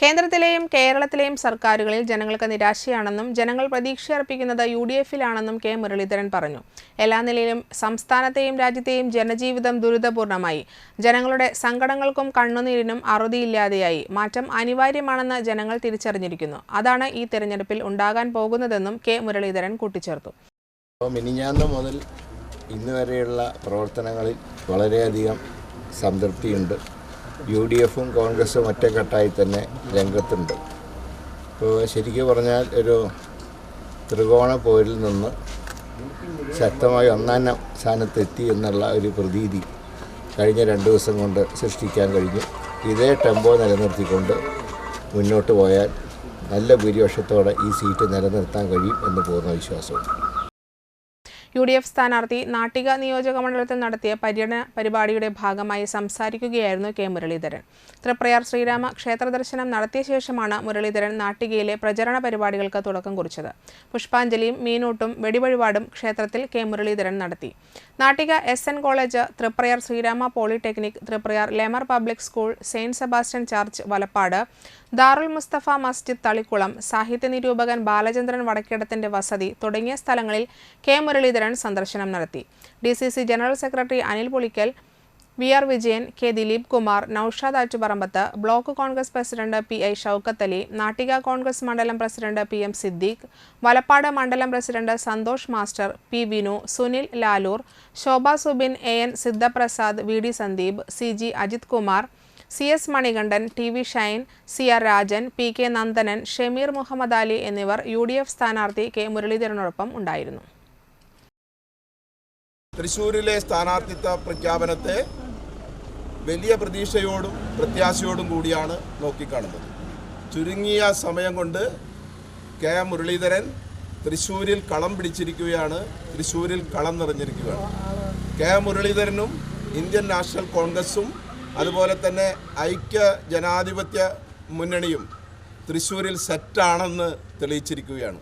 കേന്ദ്രത്തിലെയും കേരളത്തിലെയും സർക്കാരുകളിൽ ജനങ്ങൾക്ക് നിരാശയാണെന്നും ജനങ്ങൾ പ്രതീക്ഷയർപ്പിക്കുന്നത് യു ഡി എഫിലാണെന്നും കെ മുരളീധരൻ പറഞ്ഞു. എല്ലാ നിലയിലും സംസ്ഥാനത്തെയും രാജ്യത്തെയും ജനജീവിതം ദുരിതപൂർണമായി. ജനങ്ങളുടെ സങ്കടങ്ങൾക്കും കണ്ണുനീരിനും അറുതിയില്ലാതെയായി. മാറ്റം അനിവാര്യമാണെന്ന് ജനങ്ങൾ തിരിച്ചറിഞ്ഞിരിക്കുന്നു. അതാണ് ഈ തെരഞ്ഞെടുപ്പിൽ ഉണ്ടാകാൻ പോകുന്നതെന്നും കെ മുരളീധരൻ കൂട്ടിച്ചേർത്തു. മിനിഞ്ഞാന്ന് മുതൽ ഇന്ന് വരെയുള്ള പ്രവർത്തനങ്ങളിൽ വളരെയധികം സംതൃപ്തിയുണ്ട്. യു ഡി എഫും കോൺഗ്രസും ഒറ്റക്കെട്ടായി തന്നെ രംഗത്തുണ്ട്. ഇപ്പോൾ ശരിക്കും പറഞ്ഞാൽ ഒരു ത്രികോണ പോരിൽ നിന്ന് ശക്തമായി ഒന്നാം സ്ഥാനത്തെത്തി എന്നുള്ള ഒരു പ്രതീതി കഴിഞ്ഞ രണ്ട് ദിവസം കൊണ്ട് സൃഷ്ടിക്കാൻ കഴിഞ്ഞു. ഇതേ ടെമ്പോ നിലനിർത്തിക്കൊണ്ട് മുന്നോട്ട് പോയാൽ നല്ല ഭൂരിപക്ഷത്തോടെ ഈ സീറ്റ് നിലനിർത്താൻ കഴിയും എന്ന് പൂർണ വിശ്വാസമുണ്ട്. യു ഡി എഫ് സ്ഥാനാർത്ഥി നാട്ടിക നിയോജക മണ്ഡലത്തിൽ നടത്തിയ പര്യടന പരിപാടിയുടെ ഭാഗമായി സംസാരിക്കുകയായിരുന്നു കെ മുരളീധരൻ. തൃപ്രയാർ ശ്രീരാമ ക്ഷേത്ര ദർശനം നടത്തിയ ശേഷമാണ് മുരളീധരൻ നാട്ടികയിലെ പ്രചരണ പരിപാടികൾക്ക് തുടക്കം കുറിച്ചത്. പുഷ്പാഞ്ജലിയും മീനൂട്ടും വെടിവഴിപാടും ക്ഷേത്രത്തിൽ കെ മുരളീധരൻ നടത്തി. Nattika S N college Triprayar Sreerama polytechnic Triprayar Lemer public school saint Sebastian church Valappad Darul Mustafa Masjid Thalikulam സാഹിത്യ നിരൂപകൻ ബാലചന്ദ്രൻ വടക്കേടത്തിന്റെ വസതി തുടങ്ങിയ സ്ഥലങ്ങളിൽ കെ മുരളീധരൻ സന്ദർശനം നടത്തി. D C C general secretary Anil Polickal V R Vijayan K Dileep Kumar Noushad Attuparambath block Congress president P I Shoukath Ali Nattika Congress മണ്ഡലം president P M Siddique Valappad മണ്ഡലം president Santhosh master P Vinu Sunil Lalur Shobha Subin A N Sidhaprasad V D Sandeep C G Ajith Kumar C S Manikandan T V Shine C R Rajan P K Nandanan Shameer Muhammad Ali എന്നിവർ U D F സ്ഥാനാർത്ഥി K മുരളീധരനോടൊപ്പം ഉണ്ടായിരുന്നു. തൃശ്ശൂരിലെ സ്ഥാനാർത്ഥിത്വ പ്രഖ്യാപനത്തെ വലിയ പ്രതീക്ഷയോടും പ്രത്യാശയോടും കൂടിയാണ് നോക്കിക്കാണുന്നത്. ചുരുങ്ങിയ സമയം കൊണ്ട് കെ മുരളീധരൻ തൃശ്ശൂരിൽ കളം പിടിച്ചിരിക്കുകയാണ് തൃശ്ശൂരിൽ കളം നിറഞ്ഞിരിക്കുകയാണ്. കെ മുരളീധരനും ഇന്ത്യൻ നാഷണൽ കോൺഗ്രസും അതുപോലെ തന്നെ ഐക്യ ജനാധിപത്യ മുന്നണിയും തൃശ്ശൂരിൽ സെറ്റാണെന്ന് തെളിയിച്ചിരിക്കുകയാണ്.